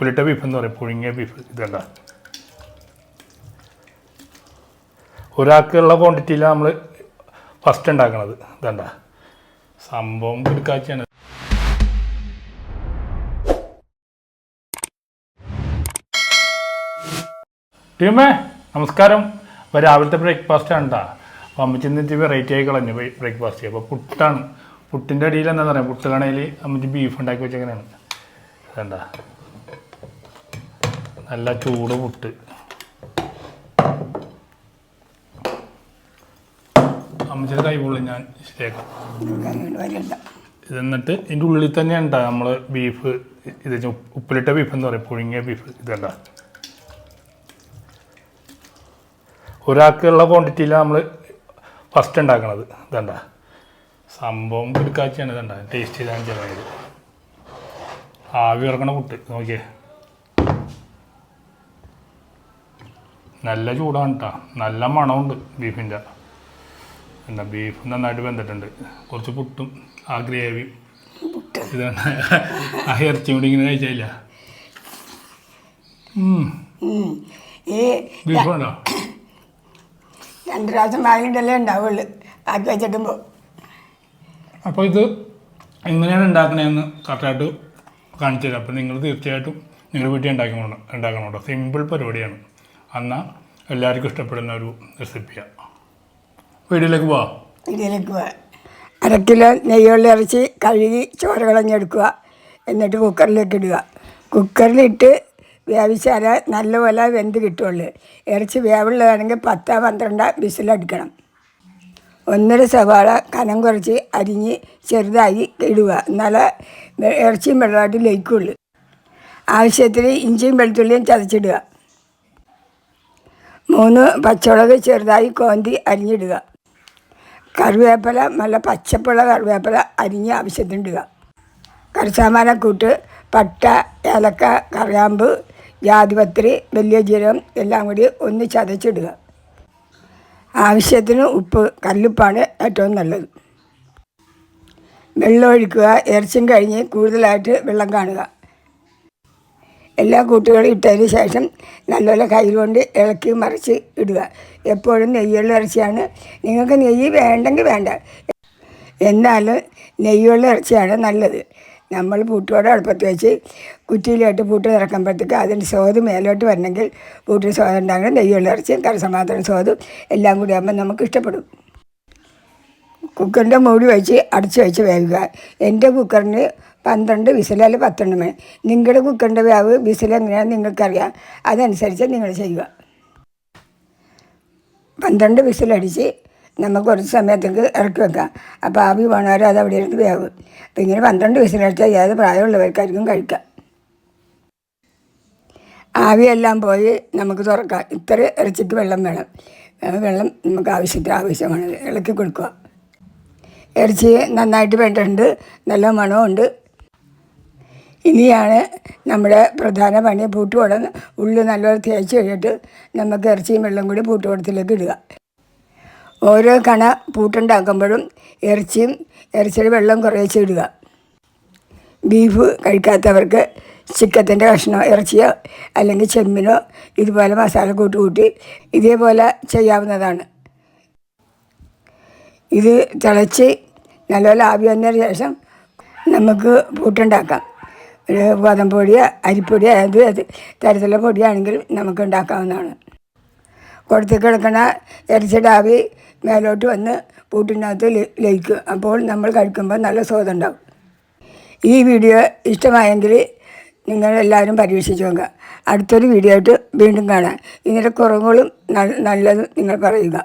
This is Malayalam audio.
ഉപ്പിലിട്ട ബീഫ് എന്ന് പറയും പുഴുങ്ങിയ ബീഫ് ഇതല്ല. ഒരാൾക്കുള്ള ക്വാണ്ടിറ്റിയിലാണ് നമ്മൾ ഫസ്റ്റ് ഉണ്ടാക്കണത്. ഇതണ്ട. സംഭവം കിടക്കാച്ചാണ് ടീമേ നമസ്കാരം. അപ്പോൾ രാവിലത്തെ ബ്രേക്ക്ഫാസ്റ്റ് ആണ് കേട്ടോ അപ്പോൾ അമ്മച്ചി വെറൈറ്റി ആയി കളഞ്ഞു ബ്രേക്ക്ഫാസ്റ്റ് അപ്പോൾ പുട്ടാണ്. പുട്ടിന്റെ അടിയിൽ എന്താണെന്ന് പറയാം കാണേൽ അമ്മച്ചി ബീഫ് ഉണ്ടാക്കി വെച്ചെങ്ങനെയാണ് വേണ്ട നല്ല ചൂട് പുട്ട്. അമ്മച്ചിട്ട് കൈ പൊള്ളി ഞാൻ ശരിയാക്കാം. ഇത് എന്നിട്ട് ഇതിന്റെ ഉള്ളിൽ തന്നെ കേട്ടോ നമ്മൾ ബീഫ് ഇത് ഉപ്പിലിട്ട ബീഫ് എന്ന് പറയും പുഴുങ്ങിയ ബീഫ് ഇതല്ല. ഒരാൾക്കുള്ള ക്വാണ്ടിറ്റിയിലാണ് നമ്മൾ ഫസ്റ്റ് ഉണ്ടാക്കണത് ഇതണ്ട. സംഭവം കൊടുക്കാച്ചാണ് ഇതണ്ട ടേസ്റ്റ് ചെയ്താൽ ചെറിയത് ആവി ഇറക്കണ പുട്ട് നോക്കിയേ. നല്ല ചൂടാണ് കേട്ടോ നല്ല മണമുണ്ട് ബീഫിന്റെ. എന്താ ബീഫ് നന്നായിട്ട് വെന്തിട്ടുണ്ട്. കുറച്ച് പുട്ടും ആ ഗ്രേവി. ഇതാണ് ആ ഇറച്ചി കൂടി ഇങ്ങനെ കഴിച്ചില്ല ബീഫ് വേണോ? രണ്ട് പ്രാവശ്യം വാങ്ങിയിട്ടല്ലേ ഉണ്ടാവുള്ളൂ. ആക്കി വെച്ചിട്ടുമ്പോൾ അപ്പോൾ ഇത് എങ്ങനെയാണ് ഉണ്ടാക്കണതെന്ന് കറക്റ്റായിട്ട് കാണിച്ചു തരാം അപ്പോൾ നിങ്ങൾ തീർച്ചയായിട്ടും നിങ്ങൾ വീട്ടിൽ ഉണ്ടാക്കി ഉണ്ടാക്കണം കേട്ടോ സിമ്പിൾ പരിപാടിയാണ്. എന്നാൽ എല്ലാവർക്കും ഇഷ്ടപ്പെടുന്ന ഒരു റെസിപ്പിയാണ് വീട്ടിലേക്ക് പോവാം. വീട്ടിലേക്ക് പോവാം. അര കിലോ നെയ്യുള്ളി ഇറച്ചി കഴുകി ചോര കളഞ്ഞെടുക്കുക എന്നിട്ട് കുക്കറിലേക്ക് ഇടുക. കുക്കറിലിട്ട് വേവിച്ചാൽ നല്ലപോലെ വെന്ത് കിട്ടുള്ളൂ. ഇറച്ചി വേവുള്ളതാണെങ്കിൽ പത്താ പന്ത്രണ്ട് വിസിലടിക്കണം. ഒന്നര സവാള കനം കുറച്ച് അരിഞ്ഞ് ചെറുതായി ഇടുക. എന്നാലേ ഇറച്ചിയും വെള്ളമായിട്ട് ലയിക്കുള്ളൂ. ആവശ്യത്തിന് ഇഞ്ചിയും വെളുത്തുള്ളിയും ചതച്ചിടുക. മൂന്ന് പച്ചമുളക് ചെറുതായി കോന്തി അരിഞ്ഞിടുക. കറിവേപ്പില നല്ല പച്ചപ്പുള്ള കറിവേപ്പില അരിഞ്ഞ് ആവശ്യത്തിനിടുക. കറിസാമാനക്കൂട്ട് പട്ട ഏലക്ക കറിയാമ്പ് ജാതിപത്രി വലിയ ജീരകം എല്ലാം കൂടി ഒന്ന് ചതച്ചിടുക. ആവശ്യത്തിന് ഉപ്പ് കല്ലുപ്പാണ് ഏറ്റവും നല്ലത്. വെള്ളം ഒഴിക്കുക ഇറച്ചിയും കഴിഞ്ഞ് കൂടുതലായിട്ട് വെള്ളം കാണുക. എല്ലാ കൂട്ടുകളും ഇട്ടതിന് ശേഷം നല്ലപോലെ കയ്യിൽ കൊണ്ട് ഇളക്കി മറിച്ച് ഇടുക. എപ്പോഴും നെയ്യുള്ള ഇറച്ചിയാണ്. നിങ്ങൾക്ക് നെയ്യ് വേണ്ടെങ്കിൽ വേണ്ട. എന്നാലും നെയ്യുള്ള ഇറച്ചിയാണ് നല്ലത്. നമ്മൾ പൂട്ടോടെ അടുപ്പത്ത് വെച്ച് കുറ്റിയിലോട്ട് പൂട്ട് നിറക്കുമ്പോഴത്തേക്ക് അതിന്റെ സ്വാദ് മേലോട്ട് വരണമെങ്കിൽ പൂട്ടിന് സ്വാദം ഉണ്ടാകണം. നെയ്യുള്ള ഇറച്ചിയും കരസമാധാനം സ്വാദും എല്ലാം കൂടി ആകുമ്പോൾ നമുക്ക് ഇഷ്ടപ്പെടും. കുക്കറിന്റെ മൂടി വെച്ച് അടച്ച് വെച്ച് വേവുക എന്റെ കുക്കറിന് പന്ത്രണ്ട് വിസിലല്ല പത്തെണ്ണം മണി. നിങ്ങളുടെ കുക്കറിന്റെ വേവ് വിസിൽ എങ്ങനെയാണെന്ന് നിങ്ങൾക്കറിയാം. അതനുസരിച്ച് നിങ്ങൾ ചെയ്യുക. പന്ത്രണ്ട് വിസിലടിച്ച് നമുക്ക് കുറച്ച് സമയത്തേക്ക് ഇറക്കി വെക്കാം. അപ്പോൾ ആവി വേണവരെ അത് അവിടെ ഇരുന്ന് വേവും അപ്പോൾ ഇങ്ങനെ പന്ത്രണ്ട് വിസിലടിച്ചാൽ ഏത് പ്രായമുള്ളവർക്കായിരിക്കും കഴിക്കാം. ആവിയെല്ലാം പോയി നമുക്ക് തുറക്കാം. ഇത്ര ഇറച്ചിക്ക് വെള്ളം വേണം. വെള്ളം നമുക്ക് ആവശ്യത്തിന് ആവശ്യമാണ്. ഇളക്കി കൊടുക്കുക. ഇറച്ചി നന്നായിട്ട് വേണ്ടിട്ടുണ്ട് നല്ല മണമുണ്ട് ഇനിയാണ് നമ്മുടെ പ്രധാന പണി പൂട്ടുകുടം ഉള്ളി നല്ലപോലെ തേച്ച് കഴിഞ്ഞിട്ട് നമുക്ക് ഇറച്ചിയും വെള്ളം കൂടി പൂട്ടുകുടത്തിലേക്ക് ഇടുക. ഓരോ കണ പൂട്ടുണ്ടാക്കുമ്പോഴും ഇറച്ചിയും ഇറച്ചിയുടെ വെള്ളം കുറേശ്ശെ ഇടുക. ബീഫ് കഴിക്കാത്തവർക്ക് ചിക്കത്തിന്റെ കഷ്ണമോ ഇറച്ചിയോ അല്ലെങ്കിൽ ചെമ്മിനോ ഇതുപോലെ മസാല കൂട്ടി കൂട്ടി ഇതേപോലെ ചെയ്യാവുന്നതാണ്. ഇത് തിളച്ച് നല്ലപോലെ ആവി വന്നതിന് ശേഷം നമുക്ക് പൂട്ടുണ്ടാക്കാം. ഗോതമ്പ് പൊടിയോ അരിപ്പൊടിയോ ഏത് തരത്തിലുള്ള പൊടിയാണെങ്കിലും നമുക്ക് ഉണ്ടാക്കാവുന്നതാണ് കൊടുത്ത് കിടക്കുന്ന ഇറച്ചിടാവി മേലോട്ട് വന്ന് പൂട്ടിനകത്ത് ലയിക്കും. അപ്പോൾ നമ്മൾ കഴിക്കുമ്പോൾ നല്ല സ്വാദുണ്ടാവും. ഈ വീഡിയോ ഇഷ്ടമായെങ്കിൽ നിങ്ങളെല്ലാവരും പരീക്ഷിച്ച് നോക്കുക. അടുത്തൊരു വീഡിയോ ആയിട്ട് വീണ്ടും കാണാം. ഇതിന്റെ കുറവുകളും നല്ലതും നിങ്ങൾ പറയുക.